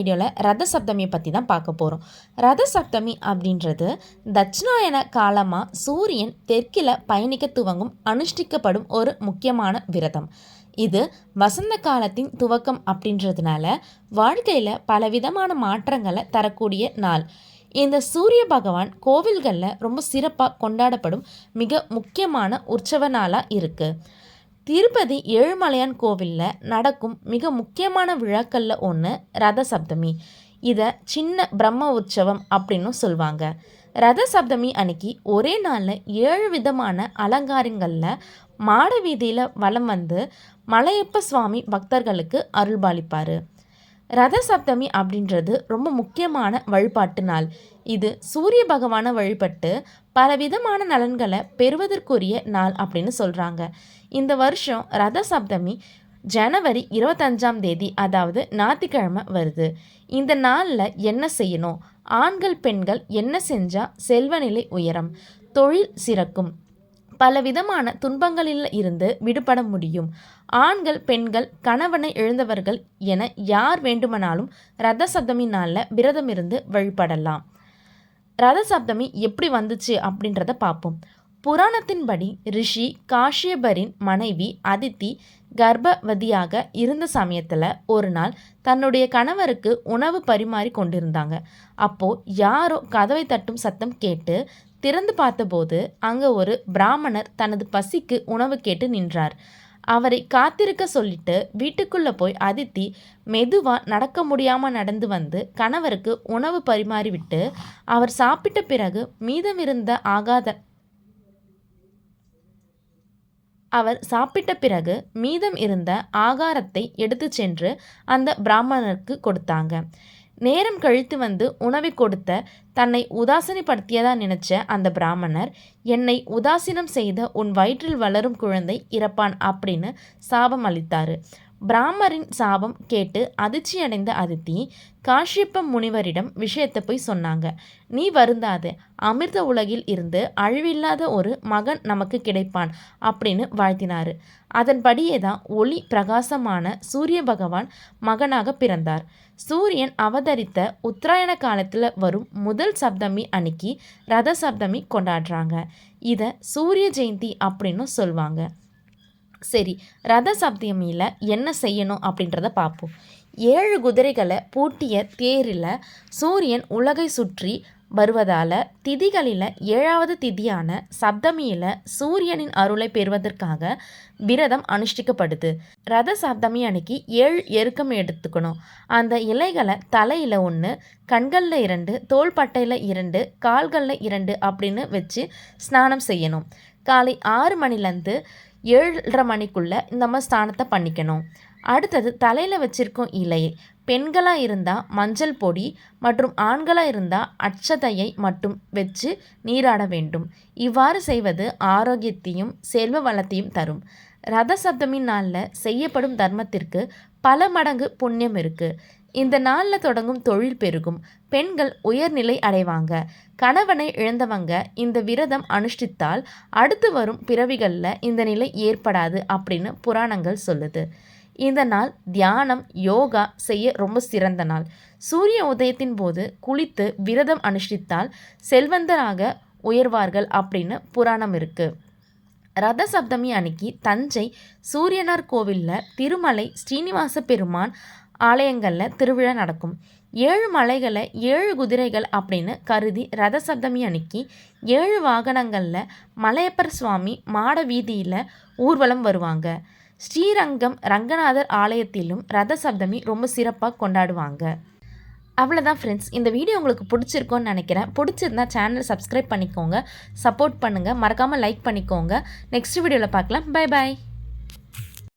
வீடியோவில் ரத சப்தமியை பற்றி தான் பார்க்க போகிறோம் ரத சப்தமி அப்படின்றது தட்சிணாயன காலமாக சூரியன் தெற்கில் பயணிக்க துவங்கும் அனுஷ்டிக்கப்படும் ஒரு முக்கியமான விரதம். இது வசந்த காலத்தின் துவக்கம் அப்படின்றதுனால வாழ்க்கையில் பலவிதமான மாற்றங்களை தரக்கூடிய நாள். இந்த சூரிய பகவான் கோவில்களில் ரொம்ப சிறப்பாக கொண்டாடப்படும் மிக முக்கியமான உற்சவ நாளாக இருக்குது திருப்பதி ஏழுமலையான் கோவிலில் நடக்கும் மிக முக்கியமான விழாக்களில் ஒன்று ரத சப்தமி இதை சின்ன பிரம்ம உற்சவம் அப்படின்னு சொல்லுவாங்க ரத சப்தமி அன்னைக்கு ஒரே நாளில் ஏழு விதமான அலங்காரங்களில் மாட வீதியில் வலம் வந்து மலையப்ப சுவாமி பக்தர்களுக்கு அருள்பாலிப்பார். ரத சப்தமி அப்படின்றது ரொம்ப முக்கியமான வழிபாட்டு நாள் இது சூரிய பகவானை வழிபட்டு பலவிதமான நலன்களை பெறுவதற்குரிய நாள் அப்படின்னு சொல்கிறாங்க இந்த வருஷம் ரத சப்தமி ஜனவரி இருபத்தஞ்சாம் தேதி அதாவது ஞாயிற்றுக்கிழமை வருது. இந்த நாளில் என்ன செய்யணும்? ஆண்கள் பெண்கள் என்ன செஞ்சால் செல்வநிலை உயரம்? தொழில் சிறக்கும். பலவிதமான துன்பங்களில் இருந்து விடுபட முடியும். ஆண்கள் பெண்கள் கணவனை எழுந்தவர்கள் என யார் வேண்டுமானாலும் ரத சப்தமி நாளில் விரதம் இருந்து வழிபடலாம். ரத சப்தமி எப்படி வந்துச்சு அப்படின்றத பார்ப்போம். புராணத்தின்படி ரிஷி காஷ்யபரின் மனைவி அதித்தி கர்ப்பவதியாக இருந்த சமயத்தில் ஒரு நாள் தன்னுடைய கணவருக்கு உணவு பரிமாறி கொண்டிருந்தாங்க. அப்போது யாரோ கதவை தட்டும் சத்தம் கேட்டு திறந்து பார்த்தபோது அங்கே ஒரு பிராமணர் தனது பசிக்கு உணவு கேட்டு நின்றார். அவரை காத்திருக்க சொல்லிட்டு வீட்டுக்குள்ளே போய் அதித்தி மெதுவாக நடக்க முடியாமல் நடந்து வந்து கணவருக்கு உணவு பரிமாறிவிட்டு அவர் சாப்பிட்ட பிறகு மீதமிருந்த ஆகாத அவர் சாப்பிட்ட பிறகு மீதம் இருந்த ஆகாரத்தை எடுத்து சென்று அந்த பிராமணருக்கு கொடுத்தாங்க. நேரம் கழித்து வந்து உணவை கொடுத்த தன்னை உதாசீனப்படுத்தியதா நினைச்ச அந்த பிராமணர் என்னை உதாசீனம் செய்த உன் வயிற்றில் வளரும் குழந்தை இறப்பான் அப்படின்னு சாபம் அளித்தார். பிராமரின் சாபம் கேட்டு அதிர்ச்சி அடைந்த அதித்தி காஷ்யப்ப முனிவரிடம் விஷயத்தை போய் சொன்னாங்க. நீ வருந்தாது அமிர்த உலகில் இருந்து அழிவில்லாத ஒரு மகன் நமக்கு கிடைப்பான் அப்படின்னு வாழ்த்தினார். அதன்படியே தான் ஒளி பிரகாசமான சூரிய பகவான் மகனாக பிறந்தார். சூரியன் அவதரித்த உத்தராயண காலத்தில் வரும் முதல் சப்தமி அன்னைக்கு ரத சப்தமி கொண்டாடுறாங்க. இதை சூரிய ஜெயந்தி அப்படின்னு சொல்லுவாங்க சரி ரத சப்தமியில் என்ன செய்யணும் அப்படின்றத பார்ப்போம் ஏழு குதிரைகளை பூட்டிய தேரில் சூரியன் உலகை சுற்றி வருவதால் திதிகளில் ஏழாவது திதியான சப்தமியில் சூரியனின் அருளை பெறுவதற்காக விரதம் அனுஷ்டிக்கப்படுது. ரத சப்தமி அன்னைக்கு ஏழு எருக்கம் எடுத்துக்கணும். அந்த இலைகளை தலையில் ஒன்று கண்களில் இரண்டு தோள்பட்டையில் இரண்டு கால்களில் இரண்டு அப்படின்னு வச்சு ஸ்நானம் செய்யணும். காலை ஆறு மணிலேருந்து ஏழரை மணிக்குள்ளே நம்ம ஸ்நானத்தை பண்ணிக்கணும். அடுத்தது தலையில் வச்சுருக்கோம் இலை பெண்களாக இருந்தால் மஞ்சள் பொடி மற்றும் ஆண்களாக இருந்தால் அச்சதையை மட்டும் வச்சு நீராட வேண்டும். இவ்வாறு செய்வது ஆரோக்கியத்தையும் செல்வ வளத்தையும் தரும். ரத சப்தமி நாளில் செய்யப்படும் தர்மத்திற்கு பல மடங்கு புண்ணியம் இருக்குது இந்த நாளில் தொடங்கும் தொழில் பெருகும். பெண்கள் உயர்நிலை அடைவாங்க. கணவனை இழந்தவங்க இந்த விரதம் அனுஷ்டித்தால் அடுத்து வரும் பிறவிகளில் இந்த நிலை ஏற்படாது அப்படின்னு புராணங்கள் சொல்லுது. இந்த நாள் தியானம் யோகா செய்ய ரொம்ப சிறந்த நாள். சூரிய உதயத்தின் போது குளித்து விரதம் அனுஷ்டித்தால் செல்வந்தராக உயர்வார்கள் அப்படின்னு புராணம் இருக்குது ரத சப்தமி அன்னைக்கு தஞ்சை சூரியனார் கோவிலில் திருமலை ஸ்ரீனிவாச பெருமான் ஆலயங்களில் திருவிழா நடக்கும். ஏழு மலைகளை ஏழு குதிரைகள் அப்படின்னு கருதி ரத சப்தமி அன்னைக்கு ஏழு வாகனங்களில் மலையப்பர் சுவாமி மாட வீதியில் ஊர்வலம் வருவாங்க. ஸ்ரீரங்கம் ரங்கநாதர் ஆலயத்திலும் ரத சப்தமி ரொம்ப சிறப்பாக கொண்டாடுவாங்க. அவ்வளோதான் ஃப்ரெண்ட்ஸ் இந்த வீடியோ உங்களுக்கு பிடிச்சிருக்கோன்னு நினைக்கிறேன். பிடிச்சிருந்தா சேனல் சப்ஸ்கிரைப் பண்ணிக்கோங்க. சப்போர்ட் பண்ணுங்கள் மறக்காமல் லைக் பண்ணிக்கோங்க. நெக்ஸ்ட் வீடியோவில் பார்க்கலாம். Bye bye